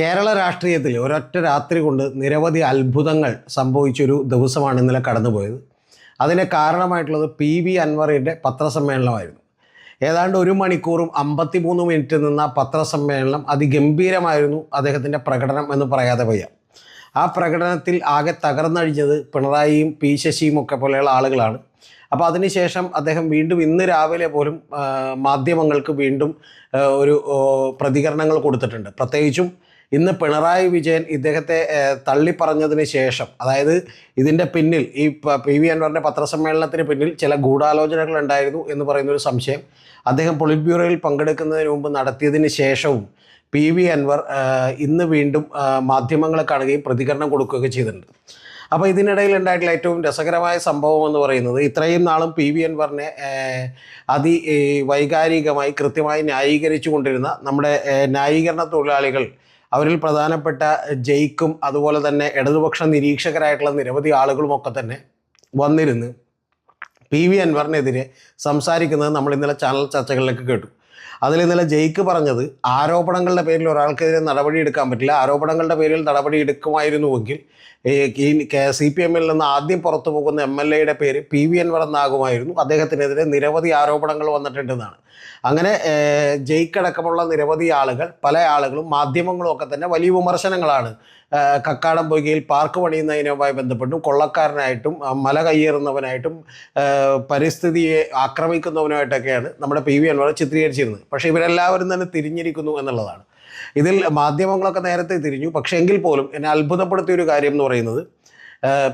കേരള രാഷ്ട്രീയത്തിൽ ഒരൊറ്റ രാത്രി കൊണ്ട് നിരവധി അത്ഭുതങ്ങൾ സംഭവിച്ചൊരു ദിവസമാണ് ഇന്നലെ കടന്നുപോയത്. അതിന് കാരണമായിട്ടുള്ളത് പി വി അൻവറിന്റെ പത്രസമ്മേളനമായിരുന്നു. ഏതാണ്ട് ഒരു മണിക്കൂറും അമ്പത്തിമൂന്ന് മിനിറ്റ് നിന്ന പത്രസമ്മേളനം അതിഗംഭീരമായിരുന്നു അദ്ദേഹത്തിന്റെ പ്രകടനം എന്ന് പറയാതെ വയ്യ. ആ പ്രകടനത്തിൽ ആകെ തകർന്നഴിഞ്ഞത് പിണറായിയും പി ശശിയും ഒക്കെ പോലെയുള്ള ആളുകളാണ്. അപ്പോൾ അതിനുശേഷം അദ്ദേഹം വീണ്ടും ഇന്ന് രാവിലെ പോലും മാധ്യമങ്ങൾക്ക് വീണ്ടും ഒരു പ്രതികരണങ്ങൾ കൊടുത്തിട്ടുണ്ട്. പ്രത്യേകിച്ചും ഇന്ന് പിണറായി വിജയൻ ഇദ്ദേഹത്തെ തള്ളിപ്പറഞ്ഞതിന് ശേഷം അതായത് ഇതിന്റെ പിന്നിൽ ഈ പ- വി അൻവറിന്റെ പത്രസമ്മേളനത്തിന് പിന്നിൽ ചില ഗൂഢാലോചനകൾ ഉണ്ടായിരുന്നു എന്ന് പറയുന്നൊരു സംശയം അദ്ദേഹം പൊളിറ്റ് ബ്യൂറോയിൽ പങ്കെടുക്കുന്നതിന് മുമ്പ് നടത്തിയതിന് ശേഷവും പി വി അൻവർ ഇന്ന് വീണ്ടും മാധ്യമങ്ങളെ കാണുകയും പ്രതികരണം കൊടുക്കുകയൊക്കെ ചെയ്തിട്ടുണ്ട്. അപ്പോൾ ഇതിനിടയിൽ ഉണ്ടായിട്ടുള്ള ഏറ്റവും രസകരമായ സംഭവം എന്ന് പറയുന്നത് ഇത്രയും നാളും പി വി അൻവറിനെ അതി വൈകാരികമായി കൃത്യമായി ന്യായീകരിച്ചു കൊണ്ടിരുന്ന നമ്മുടെ ന്യായീകരണ തൊഴിലാളികൾ അവരിൽ പ്രധാനപ്പെട്ട ജയിക്കും അതുപോലെ തന്നെ ഇടതുപക്ഷ നിരീക്ഷകരായിട്ടുള്ള നിരവധി ആളുകളുമൊക്കെ തന്നെ വന്നിരുന്ന് പി വി അൻവറിനെതിരെ സംസാരിക്കുന്നത് നമ്മൾ ഇന്നലെ ചാനൽ ചർച്ചകളിലേക്ക് കേട്ടു. അതിൽ ഇന്നലെ ജയിക്ക് പറഞ്ഞത് ആരോപണങ്ങളുടെ പേരിൽ ഒരാൾക്കെതിരെ നടപടി എടുക്കാൻ പറ്റില്ല. ആരോപണങ്ങളുടെ പേരിൽ നടപടി എടുക്കുമായിരുന്നുവെങ്കിൽ സി പി എമ്മിൽ നിന്ന് ആദ്യം പുറത്തു പോകുന്ന എം എൽ എയുടെ പേര് പി വി എൻ എന്നാകുമായിരുന്നു അദ്ദേഹത്തിനെതിരെ നിരവധി ആരോപണങ്ങൾ വന്നിട്ടുണ്ടെന്നാണ്. അങ്ങനെ ജയിക്കടക്കമുള്ള നിരവധി ആളുകൾ പല ആളുകളും മാധ്യമങ്ങളും ഒക്കെ തന്നെ വലിയ വിമർശനങ്ങളാണ്. കക്കാടം പൊയ്കയിൽ പാർക്ക് പണിയുന്നതിനുമായി ബന്ധപ്പെട്ടും കൊള്ളക്കാരനായിട്ടും മല കയ്യേറുന്നവനായിട്ടും പരിസ്ഥിതിയെ ആക്രമിക്കുന്നവനുമായിട്ടൊക്കെയാണ് നമ്മുടെ പി വി അൻവർ ചിത്രീകരിച്ചിരുന്നത്. പക്ഷേ ഇവരെല്ലാവരും തന്നെ തിരിഞ്ഞിരിക്കുന്നു എന്നുള്ളതാണ്. ഇതിൽ മാധ്യമങ്ങളൊക്കെ നേരത്തെ തിരിഞ്ഞു. പക്ഷേ എങ്കിൽ പോലും എന്നെ അത്ഭുതപ്പെടുത്തിയ ഒരു കാര്യം എന്ന് പറയുന്നത്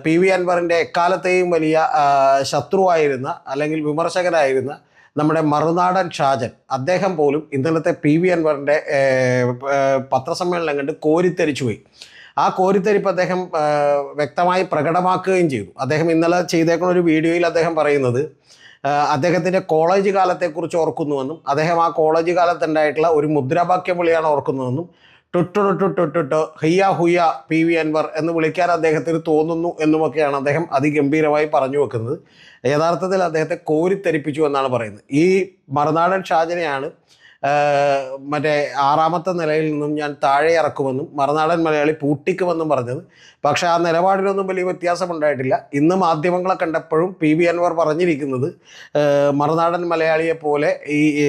പി വി അൻവറിന്റെ എക്കാലത്തെയും വലിയ ശത്രുവായിരുന്ന അല്ലെങ്കിൽ വിമർശകനായിരുന്ന നമ്മുടെ മറുനാടൻ ഷാജൻ അദ്ദേഹം പോലും ഇന്നലത്തെ പി വി അൻവറിന്റെ പത്രസമ്മേളനം കണ്ട് കോരിത്തരിച്ചു പോയി. ആ കോരിത്തരിപ്പ് അദ്ദേഹം വ്യക്തമായി പ്രകടമാക്കുകയും ചെയ്തു. അദ്ദേഹം ഇന്നലെ ചെയ്തേക്കുന്ന ഒരു വീഡിയോയിൽ അദ്ദേഹം പറയുന്നത് അദ്ദേഹത്തിന്റെ കോളേജ് കാലത്തെക്കുറിച്ച് ഓർക്കുന്നുവെന്നും അദ്ദേഹം ആ കോളേജ് കാലത്തുണ്ടായിട്ടുള്ള ഒരു മുദ്രാവാക്യം വിളിയാണ് ഓർക്കുന്നതെന്നും ടുട്ടുടുട്ടുട്ടുട്ടുട്ടോ ഹയ്യ ഹുയ്യ പി വി അൻവർ എന്ന് വിളിക്കാൻ അദ്ദേഹത്തിന് തോന്നുന്നു എന്നുമൊക്കെയാണ് അദ്ദേഹം അതിഗംഭീരമായി പറഞ്ഞു വെക്കുന്നത്. യഥാർത്ഥത്തിൽ അദ്ദേഹത്തെ കോരിത്തെരിപ്പിച്ചു എന്നാണ് പറയുന്നത്. ഈ മറുനാടൻ ഷാജനെയാണ് മറ്റേ ആറാമത്തെ നിലയിൽ നിന്നും ഞാൻ താഴെ ഇറക്കുമെന്നും മറുനാടൻ മലയാളി പൂട്ടിക്കുമെന്നും പറഞ്ഞത്. പക്ഷേ ആ നിലപാടിനൊന്നും വലിയ വ്യത്യാസമുണ്ടായിട്ടില്ല. ഇന്ന് മാധ്യമങ്ങളെ കണ്ടപ്പോഴും പി വി അൻവർ പറഞ്ഞിരിക്കുന്നത് മറുനാടൻ മലയാളിയെ പോലെ ഈ ഈ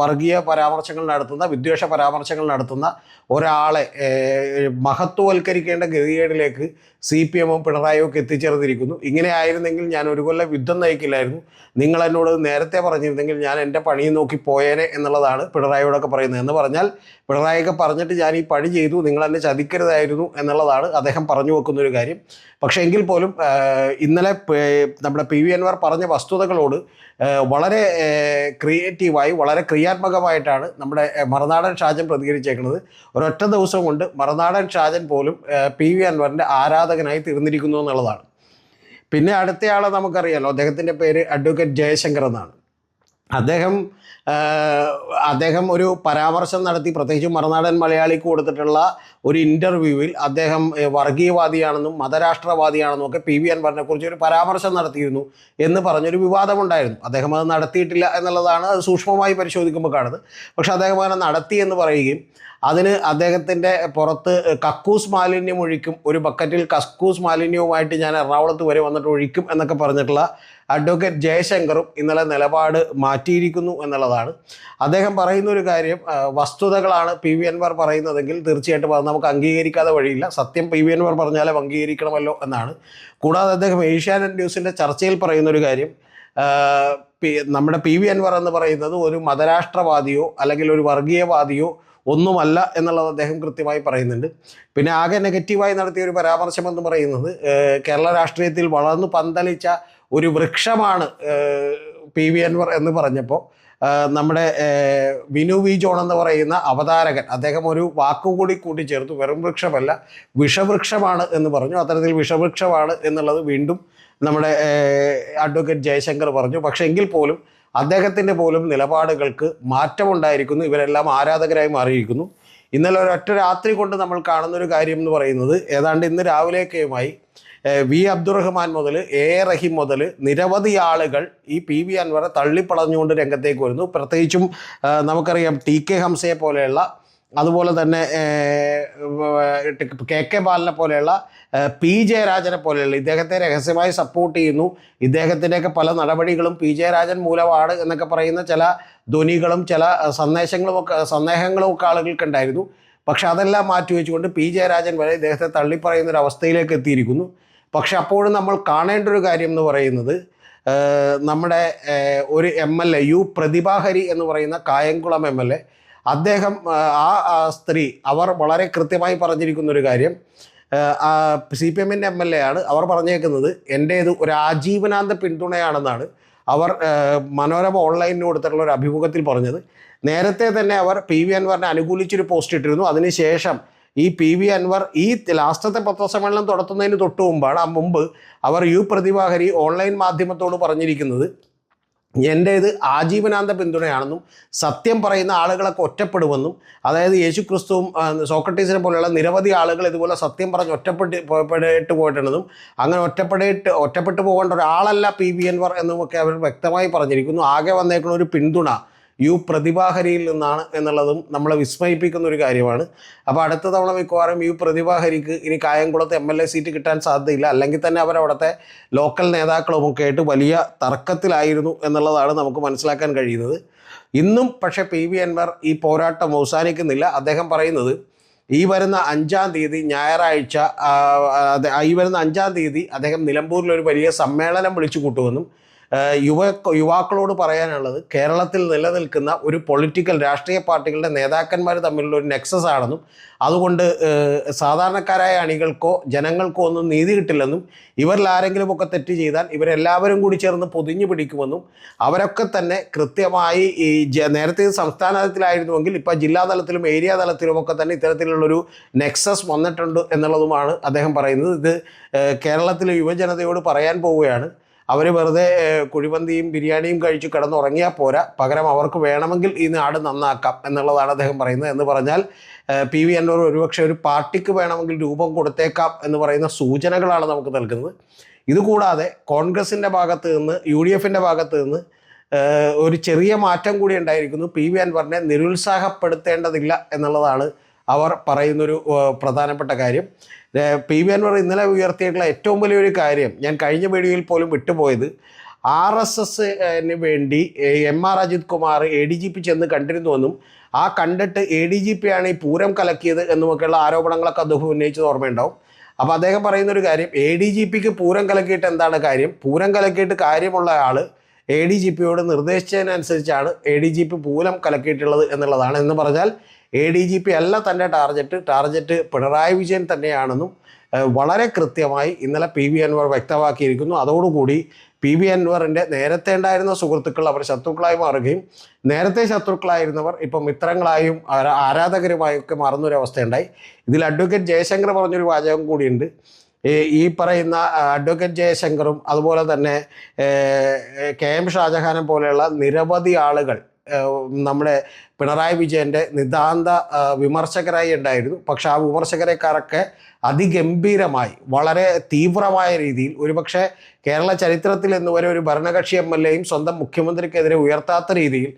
വർഗീയ പരാമർശങ്ങൾ നടത്തുന്ന വിദ്വേഷ പരാമർശങ്ങൾ നടത്തുന്ന ഒരാളെ മഹത്വവൽക്കരിക്കേണ്ട ഗതികേടിലേക്ക് സി പി എമ്മും പിണറായിയും ഒക്കെ എത്തിച്ചേർന്നിരിക്കുന്നു. ഇങ്ങനെ ആയിരുന്നെങ്കിൽ ഞാൻ ഒരു കൊല്ലം യുദ്ധം നയിക്കില്ലായിരുന്നു. നിങ്ങൾ എന്നോട് നേരത്തെ പറഞ്ഞിരുന്നെങ്കിൽ ഞാൻ എന്റെ പണിയും നോക്കി പോയേനെ എന്നുള്ളതാണ് പിണറായിയോടൊക്കെ പറയുന്നത്. എന്ന് പറഞ്ഞാൽ പിണറായിയൊക്കെ പറഞ്ഞിട്ട് ഞാൻ ഈ പണി ചെയ്തു നിങ്ങൾ എന്നെ ചതിക്കരുതായിരുന്നു എന്നുള്ളതാണ് അദ്ദേഹം പറഞ്ഞു വെക്കുന്ന ഒരു കാര്യം. പക്ഷേ എങ്കിൽ പോലും ഇന്നലെ നമ്മുടെ പി വി അൻവർ പറഞ്ഞ വസ്തുതകളോട് വളരെ ക്രിയേറ്റീവായി വളരെ ക്രിയാത്മകമായിട്ടാണ് നമ്മുടെ മറുനാടൻ ഷാജൻ പ്രതികരിച്ചേക്കുന്നത്. ഒരൊറ്റ ദിവസം കൊണ്ട് മറുനാടൻ ഷാജൻ പോലും പി വി അൻവറിന്റെ ആരാധകനായി തീർന്നിരിക്കുന്നു എന്നുള്ളതാണ്. പിന്നെ അടുത്തയാളെ നമുക്കറിയാലോ അദ്ദേഹത്തിന്റെ പേര് അഡ്വക്കേറ്റ് ജയശങ്കർ എന്നാണ്. അദ്ദേഹം അദ്ദേഹം ഒരു പരാമർശം നടത്തി. പ്രത്യേകിച്ച് മറുനാടൻ മലയാളിക്ക് കൊടുത്തിട്ടുള്ള ഒരു ഇന്റർവ്യൂവിൽ അദ്ദേഹം വർഗീയവാദിയാണെന്നും മതരാഷ്ട്രവാദിയാണെന്നും ഒക്കെ പി വി അൻവറിനെ കുറിച്ച് ഒരു പരാമർശം നടത്തിയിരുന്നു എന്ന് പറഞ്ഞൊരു വിവാദമുണ്ടായിരുന്നു. അദ്ദേഹം അത് നടത്തിയിട്ടില്ല എന്നുള്ളതാണ് അത് സൂക്ഷ്മമായി പരിശോധിക്കുമ്പോൾ കാണുന്നത്. പക്ഷേ അദ്ദേഹം അങ്ങനെ നടത്തി എന്ന് പറയുകയും അതിന് അദ്ദേഹത്തിന്റെ പുറത്ത് കക്കൂസ് മാലിന്യം ഒഴിക്കും ഒരു ബക്കറ്റിൽ കക്കൂസ് മാലിന്യവുമായിട്ട് ഞാൻ എറണാകുളത്ത് വരെ വന്നിട്ട് ഒഴിക്കും എന്നൊക്കെ പറഞ്ഞിട്ടുള്ള അഡ്വക്കേറ്റ് ജയശങ്കറും ഇന്നലെ നിലപാട് മാറ്റിയിരിക്കുന്നു എന്നുള്ളതാണ്. അദ്ദേഹം പറയുന്ന ഒരു കാര്യം വസ്തുതകളാണ് പി വി അൻവർ പറയുന്നതെങ്കിൽ തീർച്ചയായിട്ടും അത് നമുക്ക് അംഗീകരിക്കാതെ വഴിയില്ല. സത്യം പി വി അൻവർ പറഞ്ഞാലും അംഗീകരിക്കണമല്ലോ എന്നാണ്. കൂടാതെ അദ്ദേഹം ഏഷ്യാനെറ്റ് ന്യൂസിന്റെ ചർച്ചയിൽ പറയുന്ന ഒരു കാര്യം നമ്മുടെ പി വി അൻവർ എന്ന് പറയുന്നത് ഒരു മതരാഷ്ട്രവാദിയോ അല്ലെങ്കിൽ ഒരു വർഗീയവാദിയോ ഒന്നുമല്ല എന്നുള്ളത് അദ്ദേഹം കൃത്യമായി പറയുന്നുണ്ട്. പിന്നെ ആകെ നെഗറ്റീവായി നടത്തിയ ഒരു പരാമർശം എന്ന് പറയുന്നത് കേരള രാഷ്ട്രീയത്തിൽ വളർന്നു പന്തലിച്ച ഒരു വൃക്ഷമാണ് പി. വി. അൻവർ എന്ന് പറഞ്ഞപ്പോൾ നമ്മുടെ വിനു വി. ജോൺ എന്ന് പറയുന്ന അവതാരകൻ അദ്ദേഹം ഒരു വാക്കുകൂടി കൂട്ടിച്ചേർത്തു വെറും വൃക്ഷമല്ല വിഷവൃക്ഷമാണ് എന്ന് പറഞ്ഞു. അത്തരത്തിൽ വിഷവൃക്ഷമാണ് എന്നുള്ളത് വീണ്ടും നമ്മുടെ അഡ്വക്കേറ്റ് ജയശങ്കർ പറഞ്ഞു. പക്ഷേ എങ്കിൽ പോലും അദ്ദേഹത്തിന്റെ പോലും നിലപാടുകൾക്ക് മാറ്റമുണ്ടായിരിക്കുന്നു. ഇവരെല്ലാം ആരാധകരായി മാറിയിരിക്കുന്നു ഇന്നലെ ഒരൊറ്റ രാത്രി കൊണ്ട് നമ്മൾ കാണുന്ന ഒരു കാര്യം എന്ന് പറയുന്നത് ഏതാണ്ട് ഇന്ന് രാവിലെയൊക്കെയുമായി വി അബ്ദുറഹ്മാൻ മുതൽ എ എ റഹീം മുതൽ നിരവധി ആളുകൾ ഈ പി വി അൻവറെ തള്ളിപ്പളഞ്ഞുകൊണ്ട് രംഗത്തേക്ക് വരുന്നു. പ്രത്യേകിച്ചും നമുക്കറിയാം ടി കെ ഹംസയെ പോലെയുള്ള അതുപോലെ തന്നെ കെ കെ ബാലനെ പോലെയുള്ള പി ജയരാജനെ പോലെയുള്ള ഇദ്ദേഹത്തെ രഹസ്യമായി സപ്പോർട്ട് ചെയ്യുന്നു. ഇദ്ദേഹത്തിന്റെയൊക്കെ പല നടപടികളും പി ജയരാജൻ മൂലമാണ് എന്നൊക്കെ പറയുന്ന ചില ധ്വനികളും ചില സന്ദേശങ്ങളും ഒക്കെ സന്ദേഹങ്ങളും ഒക്കെ ആളുകൾക്കുണ്ടായിരുന്നു പക്ഷെ അതെല്ലാം മാറ്റിവെച്ചുകൊണ്ട് പി ജയരാജൻ വരെ ഇദ്ദേഹത്തെ തള്ളിപ്പറയുന്ന ഒരു അവസ്ഥയിലേക്ക് എത്തിയിരിക്കുന്നു. പക്ഷെ അപ്പോഴും നമ്മൾ കാണേണ്ട ഒരു കാര്യം എന്ന് പറയുന്നത് നമ്മുടെ ഒരു M L A U Prathibha Hari എന്ന് പറയുന്ന കായംകുളം എം എൽ എ അദ്ദേഹം ആ സ്ത്രീ അവർ വളരെ കൃത്യമായി പറഞ്ഞിരിക്കുന്ന ഒരു കാര്യം സി പി എമ്മിന്റെ എം എൽ എ ആണ്. അവർ പറഞ്ഞേക്കുന്നത് എന്റേത് ഒരു ആജീവനാന്ത പിന്തുണയാണെന്നാണ് അവർ മനോരമ ഓൺലൈനിന് കൊടുത്തിട്ടുള്ള ഒരു അഭിമുഖത്തിൽ പറഞ്ഞത്. നേരത്തെ തന്നെ അവർ പി വി അൻവറിനെ അനുകൂലിച്ചൊരു പോസ്റ്റ് ഇട്ടിരുന്നു. അതിനുശേഷം ഈ പി വി അൻവർ ഈ ലാസ്റ്റത്തെ പത്രസമ്മേളനം തുടത്തുന്നതിന് തൊട്ടു മുമ്പാണ് ആ മുമ്പ് അവർ യു പ്രതിഭാഹരി ഓൺലൈൻ മാധ്യമത്തോട് പറഞ്ഞിരിക്കുന്നത് എന്റേത് ആജീവനാന്ത പിന്തുണയാണെന്നും സത്യം പറയുന്ന ആളുകളൊക്കെ ഒറ്റപ്പെടുമെന്നും അതായത് യേശു ക്രിസ്തുവും സോക്രട്ടീസിനെ പോലെയുള്ള നിരവധി ആളുകൾ ഇതുപോലെ സത്യം പറഞ്ഞ് ഒറ്റപ്പെട്ട് പെട്ട് പോയിട്ടുണ്ടെന്നും അങ്ങനെ ഒറ്റപ്പെട്ട് ഒറ്റപ്പെട്ടു പോകേണ്ട ഒരാളല്ല പി വി എൻവർ എന്നുമൊക്കെ അവർ വ്യക്തമായി പറഞ്ഞിരിക്കുന്നു. ആകെ വന്നേക്കുന്ന ഒരു പിന്തുണ യു പ്രതിഭാഹരിയിൽ നിന്നാണ് എന്നുള്ളതും നമ്മളെ വിസ്മയിപ്പിക്കുന്ന ഒരു കാര്യമാണ്. അപ്പോൾ അടുത്ത തവണ മിക്കവാറും യു പ്രതിഭാഹരിക്ക് ഇനി കായംകുളത്ത് എം എൽ എ സീറ്റ് കിട്ടാൻ സാധ്യതയില്ല. അല്ലെങ്കിൽ തന്നെ അവരവിടുത്തെ ലോക്കൽ നേതാക്കളുമൊക്കെ ആയിട്ട് വലിയ തർക്കത്തിലായിരുന്നു എന്നുള്ളതാണ് നമുക്ക് മനസ്സിലാക്കാൻ കഴിയുന്നത്. ഇന്നും പക്ഷേ പി വി അൻവർ ഈ പോരാട്ടം അവസാനിക്കുന്നില്ല. അദ്ദേഹം പറയുന്നത് ഈ വരുന്ന അഞ്ചാം തീയതി ഞായറാഴ്ച ഈ വരുന്ന അഞ്ചാം തീയതി അദ്ദേഹം നിലമ്പൂരിൽ ഒരു വലിയ സമ്മേളനം വിളിച്ചു കൂട്ടുമെന്നും യുവ യുവാക്കളോട് പറയാനുള്ളത് കേരളത്തിൽ നിലനിൽക്കുന്ന ഒരു പൊളിറ്റിക്കൽ രാഷ്ട്രീയ പാർട്ടികളുടെ നേതാക്കന്മാർ തമ്മിലുള്ള ഒരു നെക്സസ് ആണെന്നും അതുകൊണ്ട് സാധാരണക്കാരായ അണികൾക്കോ ജനങ്ങൾക്കോ ഒന്നും നീതി കിട്ടില്ലെന്നും ഇവരിൽ ആരെങ്കിലുമൊക്കെ തെറ്റ് ചെയ്താൽ ഇവരെല്ലാവരും കൂടി ചേർന്ന് പൊതിഞ്ഞു പിടിക്കുമെന്നും അവരൊക്കെ തന്നെ കൃത്യമായി ഈ നേരത്തെ സംസ്ഥാന തലത്തിലായിരുന്നുവെങ്കിൽ ഇപ്പോൾ ജില്ലാ തലത്തിലും ഏരിയ തലത്തിലുമൊക്കെ തന്നെ ഇത്തരത്തിലുള്ളൊരു നെക്സസ് വന്നിട്ടുണ്ട് എന്നുള്ളതുമാണ് അദ്ദേഹം പറയുന്നത്. ഇത് കേരളത്തിലെ യുവജനതയോട് പറയാൻ പോവുകയാണ്. അവർ വെറുതെ കുഴിമന്തിയും ബിരിയാണിയും കഴിച്ച് കിടന്നുറങ്ങിയാൽ പോരാ. പകരം അവർക്ക് വേണമെങ്കിൽ ഈ നാട് നന്നാക്കാം എന്നുള്ളതാണ് അദ്ദേഹം പറയുന്നത്. എന്ന് പറഞ്ഞാൽ പി വി അന്നൂർ ഒരുപക്ഷെ ഒരു പാർട്ടിക്ക് വേണമെങ്കിൽ രൂപം കൊടുത്തേക്കാം എന്ന് പറയുന്ന സൂചനകളാണ് നമുക്ക് നൽകുന്നത്. ഇതുകൂടാതെ കോൺഗ്രസിന്റെ ഭാഗത്ത് നിന്ന് യു ഡി എഫിന്റെ ഭാഗത്ത് നിന്ന് ഒരു ചെറിയ മാറ്റം കൂടി ഉണ്ടായിരിക്കുന്നു. പി വി അൻവറിനെ നിരുത്സാഹപ്പെടുത്തേണ്ടതില്ല എന്നുള്ളതാണ് അവർ പറയുന്നൊരു പ്രധാനപ്പെട്ട കാര്യം. പി വി അൻവർ ഇന്നലെ ഉയർത്തിയിട്ടുള്ള ഏറ്റവും വലിയൊരു കാര്യം ഞാൻ കഴിഞ്ഞ വീഡിയോയിൽ പോലും വിട്ടുപോയത്. ആർ എസ് എസിന് വേണ്ടി M R Ajith Kumar A D G P ചെന്ന് കണ്ടിരുന്നുവെന്നും ആ കണ്ടിട്ട് എ ഡി ജി പി ആണ് ഈ പൂരം കലക്കിയത് എന്നുമൊക്കെയുള്ള ആരോപണങ്ങളൊക്കെ അദ്ദേഹം ഉന്നയിച്ചത് ഓർമ്മയുണ്ടാവും. അപ്പോൾ അദ്ദേഹം പറയുന്നൊരു കാര്യം എ ഡി ജി പിക്ക് പൂരം കലക്കിയിട്ട് എന്താണ് കാര്യം? പൂരം കലക്കിയിട്ട് കാര്യമുള്ള ആൾ എ ഡി ജി പിയോട് നിർദ്ദേശിച്ചതിനനുസരിച്ചാണ് A D G P Pooram കലക്കിയിട്ടുള്ളത് എന്നുള്ളതാണ് എന്ന് പറഞ്ഞാൽ എ ഡി ജി പി അല്ല തന്റെ ടാർഗറ്റ് ടാർഗറ്റ് പിണറായി വിജയൻ തന്നെയാണെന്നും വളരെ കൃത്യമായി ഇന്നലെ പി വി അൻവർ വ്യക്തമാക്കിയിരിക്കുന്നു. അതോടുകൂടി പി വി അൻവറിന്റെ നേരത്തെ ഉണ്ടായിരുന്ന സുഹൃത്തുക്കൾ അവർ ശത്രുക്കളായി മാറുകയും നേരത്തെ ശത്രുക്കളായിരുന്നവർ ഇപ്പം മിത്രങ്ങളായും ആരാ- ആരാധകരുമായും ഒക്കെ മാറുന്നൊരവസ്ഥയുണ്ടായി. ഇതിൽ അഡ്വക്കേറ്റ് ജയശങ്കർ പറഞ്ഞൊരു വാചകം കൂടിയുണ്ട്. ഈ പറയുന്ന അഡ്വക്കേറ്റ് ജയശങ്കറും അതുപോലെ തന്നെ കെ എം ഷാജഹാനും പോലെയുള്ള നിരവധി ആളുകൾ നമ്മുടെ പിണറായി വിജയന്റെ നിതാന്ത വിമർശകരായി ഉണ്ടായിരുന്നു. പക്ഷെ ആ വിമർശകരെക്കാരൊക്കെ അതിഗംഭീരമായി വളരെ തീവ്രമായ രീതിയിൽ ഒരുപക്ഷെ കേരള ചരിത്രത്തിൽ എന്ന് വരെ ഒരു ഭരണകക്ഷി എം എൽ എയും സ്വന്തം മുഖ്യമന്ത്രിക്കെതിരെ ഉയർത്താത്ത രീതിയിൽ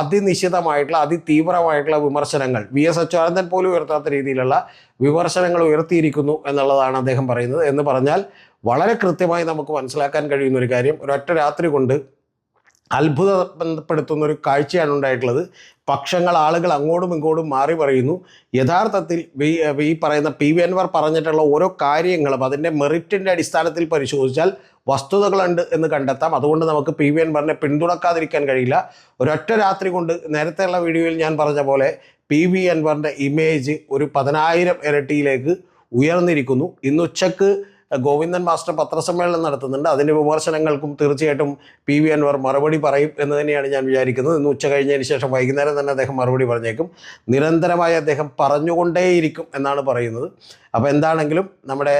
അതിനിശ്ചിതമായിട്ടുള്ള അതിതീവ്രമായിട്ടുള്ള വിമർശനങ്ങൾ വി എസ് അച്യുതാനന്ദൻ പോലും ഉയർത്താത്ത രീതിയിലുള്ള വിമർശനങ്ങൾ ഉയർത്തിയിരിക്കുന്നു എന്നുള്ളതാണ് അദ്ദേഹം പറയുന്നത് എന്ന് പറഞ്ഞാൽ വളരെ കൃത്യമായി നമുക്ക് മനസ്സിലാക്കാൻ കഴിയുന്ന ഒരു കാര്യം. ഒരൊറ്റ രാത്രി കൊണ്ട് അത്ഭുതപ്പെടുത്തുന്ന ഒരു കാഴ്ചയാണ് ഉണ്ടായിട്ടുള്ളത്. പക്ഷങ്ങൾ ആളുകൾ അങ്ങോട്ടും ഇങ്ങോട്ടും മാറി പറയുന്നു. യഥാർത്ഥത്തിൽ ഈ പറയുന്ന പി വി അൻവർ പറഞ്ഞിട്ടുള്ള ഓരോ കാര്യങ്ങളും അതിന്റെ മെറിറ്റിന്റെ അടിസ്ഥാനത്തിൽ പരിശോധിച്ചാൽ വസ്തുതകളുണ്ട് എന്ന് കണ്ടെത്താം. അതുകൊണ്ട് നമുക്ക് പി വി അൻവറിനെ പിന്തുണക്കാതിരിക്കാൻ കഴിയില്ല. ഒരൊറ്റ രാത്രി കൊണ്ട് നേരത്തെയുള്ള വീഡിയോയിൽ ഞാൻ പറഞ്ഞ പോലെ പി വി അൻവറിന്റെ ഇമേജ് ഒരു പതിനായിരം ഇരട്ടിയിലേക്ക് ഉയർന്നിരിക്കുന്നു. ഇന്ന് ഉച്ചയ്ക്ക് ഗോവിന്ദൻ മാസ്റ്റർ പത്രസമ്മേളനം നടത്തുന്നുണ്ട്. അതിന്റെ വിമർശനങ്ങൾക്കും തീർച്ചയായിട്ടും പി വി അൻവർ മറുപടി പറയും എന്ന് തന്നെയാണ് ഞാൻ വിചാരിക്കുന്നത്. ഇന്ന് ഉച്ച കഴിഞ്ഞതിന് ശേഷം വൈകുന്നേരം തന്നെ അദ്ദേഹം മറുപടി പറഞ്ഞേക്കും. നിരന്തരമായി അദ്ദേഹം പറഞ്ഞുകൊണ്ടേയിരിക്കും എന്നാണ് പറയുന്നത്. അപ്പോൾ എന്താണെങ്കിലും നമ്മുടെ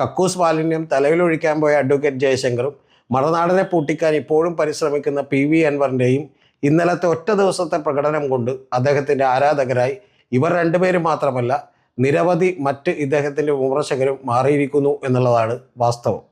കക്കൂസ് മാലിന്യം തലയിലൊഴിക്കാൻ പോയ അഡ്വക്കേറ്റ് ജയശങ്കറും മറുനാടിനെ പൂട്ടിക്കാൻ ഇപ്പോഴും പരിശ്രമിക്കുന്ന പി വി അൻവറിന്റെയും ഇന്നലത്തെ ഒറ്റ ദിവസത്തെ പ്രകടനം കൊണ്ട് അദ്ദേഹത്തിന്റെ ആരാധകരായി ഇവർ രണ്ടുപേരും മാത്രമല്ല നിരവധി മറ്റ് ഇദ്ദേഹത്തിന്റെ വിമർശകരും മാറിയിരിക്കുന്നു എന്നുള്ളതാണ് വാസ്തവം.